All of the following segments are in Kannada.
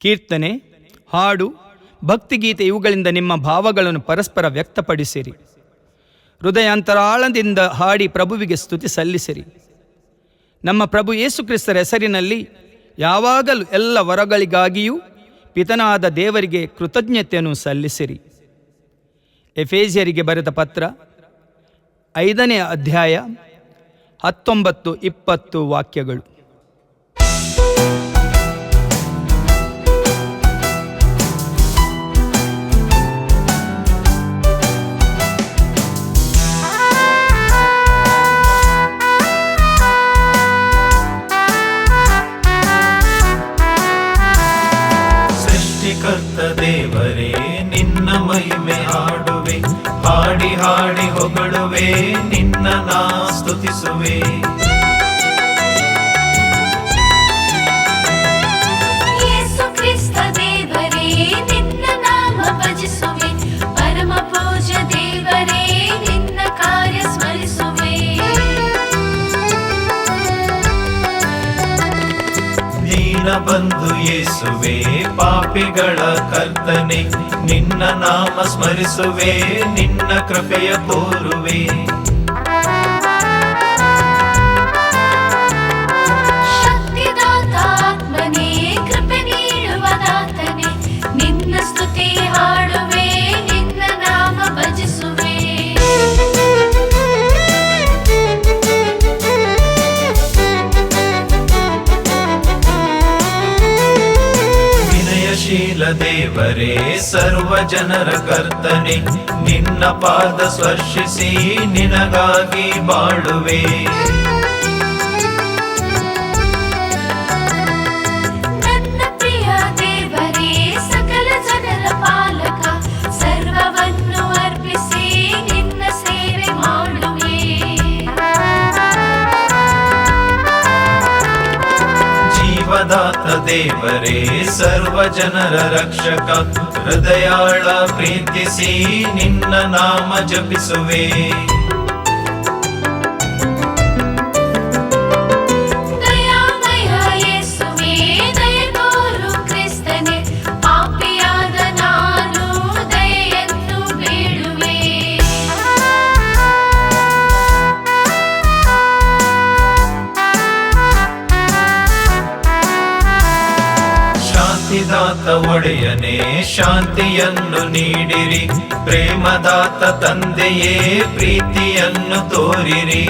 ಕೀರ್ತನೆ, ಹಾಡು, ಭಕ್ತಿಗೀತೆ ಇವುಗಳಿಂದ ನಿಮ್ಮ ಭಾವಗಳನ್ನು ಪರಸ್ಪರ ವ್ಯಕ್ತಪಡಿಸಿರಿ. ಹೃದಯಾಂತರಾಳದಿಂದ ಹಾಡಿ ಪ್ರಭುವಿಗೆ ಸ್ತುತಿ ಸಲ್ಲಿಸಿರಿ. ನಮ್ಮ ಪ್ರಭು ಯೇಸುಕ್ರಿಸ್ತರ ಹೆಸರಿನಲ್ಲಿ ಯಾವಾಗಲೂ ಎಲ್ಲ ವರಗಳಿಗಾಗಿಯೂ ಪಿತನಾದ ದೇವರಿಗೆ ಕೃತಜ್ಞತೆಯನ್ನು ಸಲ್ಲಿಸಿರಿ. ಎಫೇಜಿಯರಿಗೆ ಬರೆದ ಪತ್ರ, ಐದನೇ ಅಧ್ಯಾಯ ಹತ್ತೊಂಬತ್ತು ಇಪ್ಪತ್ತು ವಾಕ್ಯಗಳು. ಹೊಗಳುವೆ ನಿನ್ನ ನಾ ದೀನ ಬಂಧು ಏಸುವೆ ಪಾಪಿಗಳ ಕರ್ತನೆ ನಿನ್ನ ನಾಮ ಸ್ಮರಿಸುವೆ ನಿನ್ನ ಕೃಪೆಯ ಕೋರುವೆ ದೇವರೇ ಸರ್ವ ಜನರ ಕರ್ತನೆ ನಿನ್ನ ಪಾದ ಸ್ಪರ್ಶಿಸಿ ನಿನಗಾಗಿ ಬಾಳುವೆ. ಜೀವದಾತ ದೇವರೇ ಸರ್ವ ಜನರ ರಕ್ಷಕ ಹೃದಯಾಳ ಪ್ರೀತಿಸಿ ನಿನ್ನ ನಾಮ ಜಪಿಸುವೆ. ಶಾಂತಿದಾತ ಒಡೆಯನೇ ಶಾಂತಿಯನ್ನು ನೀಡಿರಿ. ಪ್ರೇಮದಾತ ತಂದೆಯೇ ಪ್ರೀತಿಯನ್ನು ತೋರಿರಿ.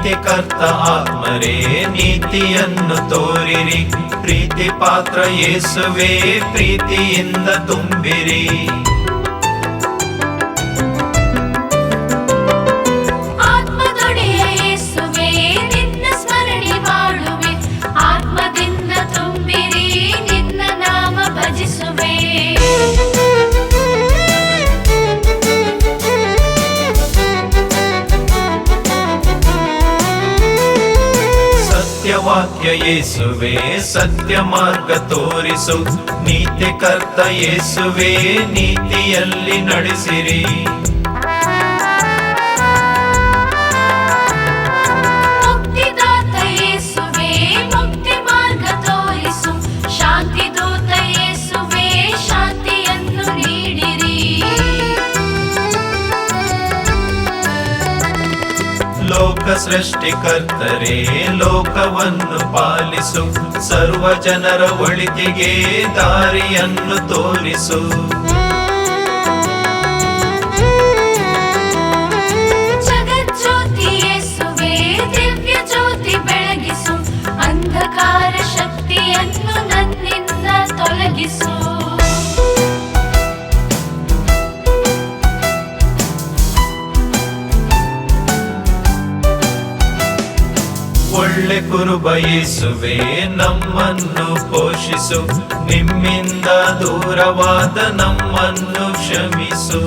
ನೀತಿ ಕರ್ತ ಆತ್ಮರೇ ನೀತಿಯನ್ನು ತೋರಿರಿ. ಪ್ರೀತಿ ಪಾತ್ರ ಯೇಸುವೆ ಪ್ರೀತಿಯಿಂದ ತುಂಬಿರಿ. ಸತ್ಯವಾಕ್ಯ ಯೇಸುವೆ ಸತ್ಯ ಮಾರ್ಗ ತೋರಿಸು. ನೀತಿ ಕರ್ತ ಯೇಸುವೆ ನೀತಿಯಲ್ಲಿ ನಡೆಸಿರಿ. ಲೋಕ ಸೃಷ್ಟಿಕರ್ತರೇ ಲೋಕವನ್ನು ಪಾಲಿಸು. ಸರ್ವ ಜನರ ಒಳಿತಿಗೆ ದಾರಿಯನ್ನು ತೋರಿಸು. ಬೆಳಗಿಸು. ಅಂಧಕಾರ ಶಕ್ತಿಯನ್ನು ನನ್ನಿಂದ ತೊಲಗಿಸು. ಒಳ್ಳೆ ಕುರುಬ ಯೇಸುವೆ ನಮ್ಮನ್ನು ಪೋಷಿಸು. ನಿಮ್ಮಿಂದ ದೂರವಾದ ನಮ್ಮನ್ನು ಕ್ಷಮಿಸು.